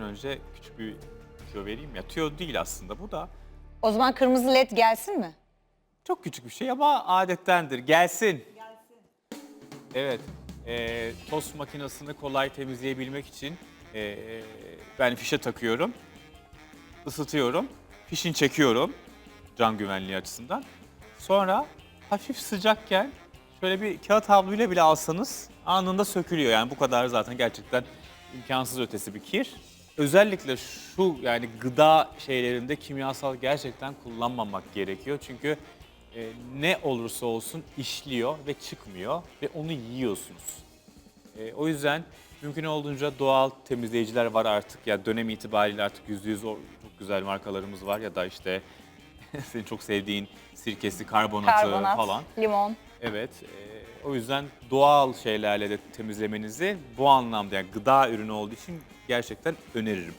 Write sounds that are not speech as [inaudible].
önce küçük bir tüyo vereyim ya. Tüyo değil aslında bu da. O zaman kırmızı led gelsin mi? Çok küçük bir şey ama adettendir. Gelsin. Evet. E, tost makinesini kolay temizleyebilmek için e, ben fişe takıyorum. ısıtıyorum. Fişini çekiyorum. Can güvenliği açısından. Sonra hafif sıcakken şöyle bir kağıt havluyla bile alsanız anında sökülüyor. Yani bu kadar zaten gerçekten imkansız ötesi bir kir. Özellikle şu yani gıda şeylerinde kimyasal gerçekten kullanmamak gerekiyor. Çünkü e, ne olursa olsun işliyor ve çıkmıyor ve onu yiyorsunuz. E, o yüzden mümkün olduğunca doğal temizleyiciler var artık. Ya dönem itibariyle artık yüzde yüz çok güzel markalarımız var ya da işte [laughs] senin çok sevdiğin sirkesi, karbonatı Karbonat, falan. limon. Evet. e, o yüzden doğal şeylerle de temizlemenizi bu anlamda yani gıda ürünü olduğu için gerçekten öneririm.